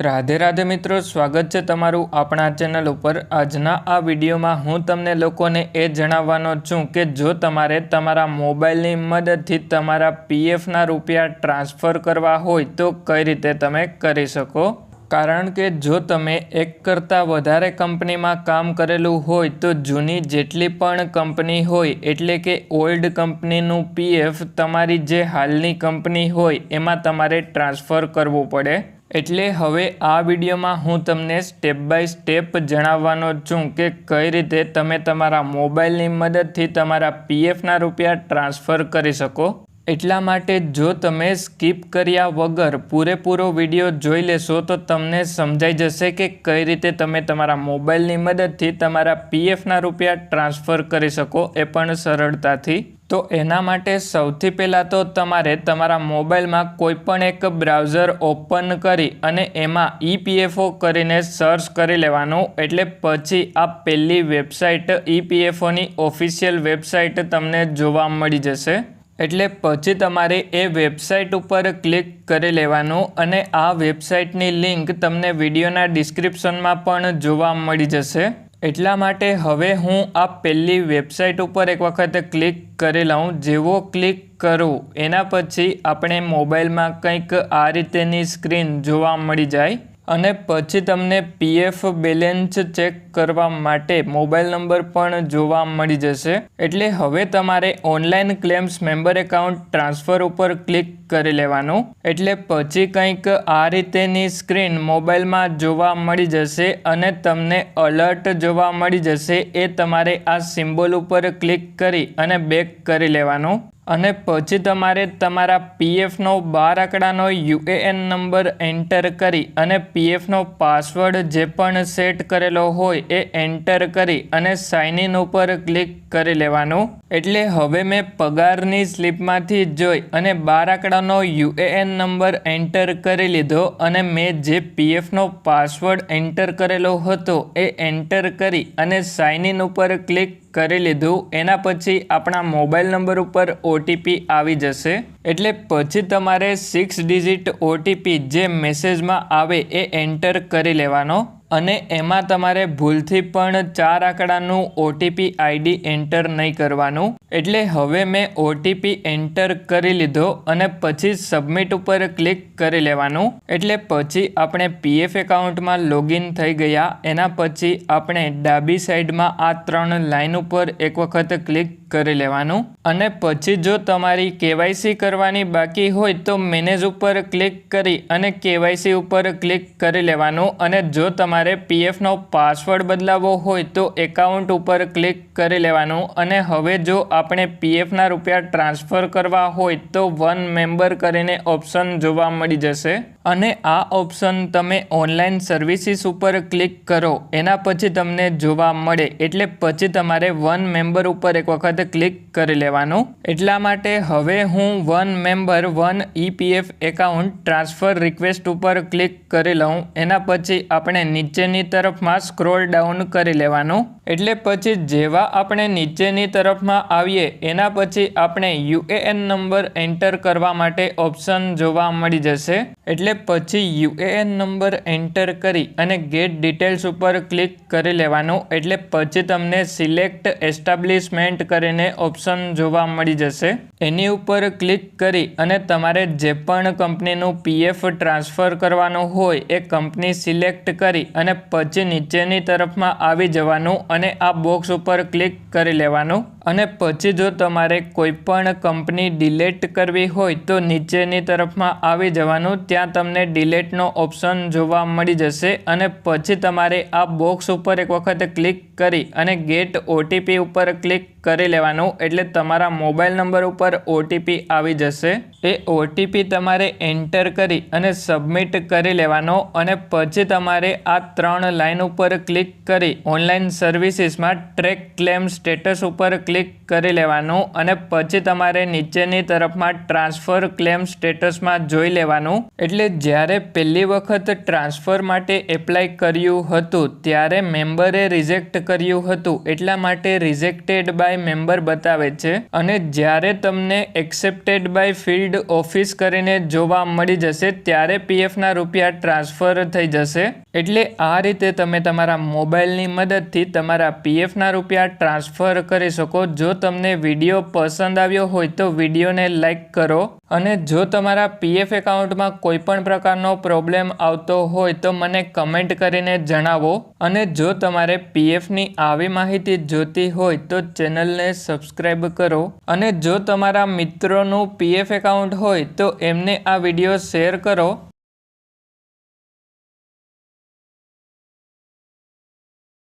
રાધે રાધે મિત્રો, સ્વાગત છે તમારું આપણા ચેનલ ઉપર. આજના આ વિડીયોમાં હું તમને લોકોને એ જણાવવાનો છું કે જો તમારે તમારા મોબાઈલની મદદથી તમારા પીએફના રૂપિયા ટ્રાન્સફર કરવા હોય તો કઈ રીતે તમે કરી શકો? કારણ કે જો તમે એક કરતાં વધારે કંપનીમાં કામ કરેલું હોય તો જૂની જેટલી પણ કંપની હોય, એટલે કે ઓલ્ડ કંપનીનું પીએફ તમારી જે હાલની કંપની હોય એમાં તમારે ટ્રાન્સફર કરવું પડે. એટલે હવે આ વિડીયોમાં હું તમને સ્ટેપ બાય સ્ટેપ જણાવવાનો છું કે કઈ રીતે તમે તમારા મોબાઈલની મદદથી તમારા પીએફના રૂપિયા ટ્રાન્સફર કરી શકો. એટલા માટે જો તમે સ્કીપ કર્યા વગર પૂરેપૂરો વીડિયો જોઈ લેશો તો તમને સમજાઈ જશે કે કઈ રીતે તમે તમારા મોબાઈલની મદદથી તમારા પીએફના રૂપિયા ટ્રાન્સફર કરી શકો એ પણ સરળતાથી. તો એના માટે સૌથી પહેલાં તો તમારે તમારા મોબાઈલમાં કોઈપણ એક બ્રાઉઝર ઓપન કરી અને એમાં ઈપીએફઓ કરીને સર્ચ કરી લેવાનું. એટલે પછી આ પહેલી વેબસાઇટ, ઈપીએફઓની ઓફિશિયલ વેબસાઇટ તમને જોવા મળી જશે. એટલે પછી તમારે એ વેબસાઇટ ઉપર ક્લિક કરી લેવાનું અને આ વેબસાઇટની લિંક તમને વિડીયોના ડિસ્ક્રિપ્શનમાં પણ જોવા મળી જશે. એટલા માટે હવે હું આ પહેલી વેબસાઇટ ઉપર એક વખત ક્લિક કરી લઉં. જેવો ક્લિક કરું, એના પછી આપણે મોબાઈલમાં કંઈક આ રીતેની સ્ક્રીન જોવા મળી જાય. અને પછી તમને પીએફ બેલેન્સ ચેક કરવા માટે મોબાઈલ નંબર પણ જોવા મળી જશે. એટલે હવે તમારે online claims member account transfer ઉપર ક્લિક કરી લેવાનું. એટલે પછી કંઈક આ રીતેની સ્ક્રીન મોબાઈલમાં જોવા મળી જશે અને તમને અલર્ટ જોવા મળી જશે એ તમારે આ સિમ્બોલ ઉપર ક્લિક કરી અને બેક કરી લેવાનું. અને પછી તમારે તમારા પીએફનો બાર આંકડાનો યુએએન નંબર એન્ટર કરી અને પીએફનો પાસવર્ડ જે પણ સેટ કરેલો હોય એ એન્ટર કરી અને સાઇન ઇન ઉપર ક્લિક કરી લેવાનું. એટલે હવે મેં પગારની સ્લીપમાંથી જોઈ અને બાર આંકડાનો યુએએન નંબર એન્ટર કરી લીધો અને મેં જે પીએફનો પાસવર્ડ એન્ટર કરેલો હતો એ એન્ટર કરી અને સાઇન ઇન ઉપર ક્લિક કરી લીધું. એના પછી આપણા મોબાઈલ નંબર ઉપર ઓટીપી આવી જશે. એટલે પછી તમારે સિક્સ ડિજિટ ઓટીપી જે મેસેજમાં આવે એ એન્ટર કરી લેવાનો. અને એમાં તમારે ભૂલથી પણ ચાર આંકડાનું ઓટીપી આઈડી એન્ટર નહીં કરવાનું. એટલે હવે મેં ઓટીપી એન્ટર કરી લીધો અને પછી સબમિટ ઉપર ક્લિક કરી લેવાનું. એટલે પછી આપણે પીએફ એકાઉન્ટમાં લોગિન થઈ ગયા. એના પછી આપણે ડાબી સાઈડમાં આ ત્રણ લાઇન ઉપર એક વખત ક્લિક કરી લેવાનું. અને પછી જો તમારી કેવાયસી કરવાની બાકી હોય તો મેનેજ ઉપર ક્લિક કરી અને કેવાયસી ઉપર ક્લિક કરી લેવાનું. અને જો તમારે પીએફનો પાસવર્ડ બદલાવવો હોય તો એકાઉન્ટ ઉપર ક્લિક કરી લેવાનું. અને હવે જો આપણે પીએફના રૂપિયા ટ્રાન્સફર કરવા હોય તો વન મેમ્બર કરીને ઓપ્શન જોવા મળી જશે. અને આ ઓપ્શન તમે ઓનલાઈન સર્વિસીસ ઉપર ક્લિક કરો. એના પછી તમને જોવા મળે. એટલે પછી તમારે વન મેમ્બર ઉપર એક વખત વખત ક્લિક કરી લેવાનું. એટલા માટે હવે હું one member, one EPF account transfer request ઉપર ક્લિક કરી લઉં. એના પછી આપણે નીચેની તરફમાં સ્ક્રોલ ડાઉન કરી લેવાનું. એટલે પછી જેવા આપણે નીચેની તરફમાં આવીએ, એના પછી આપણે યુએએન નંબર એન્ટર કરવા માટે ઓપ્શન જોવા મળી જશે. એટલે પછી યુએએન નંબર એન્ટર કરી અને ગેટ ડિટેલ્સ ઉપર ક્લિક કરી લેવાનું. એટલે પછી તમને સિલેક્ટ એસ્ટાબ્લિશમેન્ટ કરી કરીને ઓપ્શન જોવા મળી જશે. એની ઉપર ક્લિક કરી અને તમારે જે પણ કંપનીનું પીએફ ટ્રાન્સફર કરવાનું હોય એ કંપની સિલેક્ટ કરી અને પછી નીચેની તરફમાં આવી જવાનું અને આ બોક્સ ઉપર ક્લિક કરી લેવાનું. અને પછી જો તમારે કોઈ પણ કંપની ડિલેટ કરવી હોય તો નીચેની તરફમાં આવી જવાનું, ત્યાં તમને ડિલેટનો ઓપ્શન જોવા મળી જશે અને પછી તમારે આ બોક્સ ઉપર એક વખત ક્લિક કરી અને ગેટ ઓટીપી ઉપર ક્લિક કરી લેવાનું, એટલે તમારા મોબાઈલ નંબર ઉપર ઓટીપી આવી જશે. એ ઓટીપી તમારે એન્ટર કરી અને સબમિટ કરી લેવાનો અને પછી તમારે આ ત્રણ લાઇન ઉપર ક્લિક કરી ઓનલાઈન સર્વિસીસમાં ટ્રેક ક્લેમ સ્ટેટસ ઉપર ક્લિક ક્લિક કરી લેવાનું અને પછી તમારે નીચેની તરફમાં ટ્રાન્સફર ક્લેમ સ્ટેટસમાં જોઈ લેવાનું. એટલે જ્યારે પહેલી વખત ટ્રાન્સફર માટે એપ્લાય કર્યું હતું, ત્યારે મેમ્બરે રિજેક્ટ કર્યું હતું. એટલા માટે રિજેક્ટેડ બાય મેમ્બર બતાવે છે. અને જ્યારે તમને એક્સેપ્ટેડ બાય ફિલ્ડ ઓફિસ કરીને જોવા મળી જશે, ત્યારે પીએફના રૂપિયા ટ્રાન્સફર થઈ જશે. એટલે આ રીતે તમે તમારા મોબાઈલની મદદથી તમારા પીએફના રૂપિયા ટ્રાન્સફર કરી શકો જો તમને વીડિયો પસંદ આવ્યો હોય તો વિડીયોને લાઇક કરો અને જો તમારા પીએફ એકાઉન્ટમાં કોઈ પણ પ્રકારનો પ્રોબ્લેમ આવતો હોય તો મને કમેન્ટ કરીને જણાવો. અને જો તમારે પીએફની આવી માહિતી જોતી હોય તો ચેનલને સબસ્ક્રાઈબ કરો. અને જો તમારા મિત્રોનું પીએફ એકાઉન્ટ હોય તો એમને આ વીડિયો શેર કરો.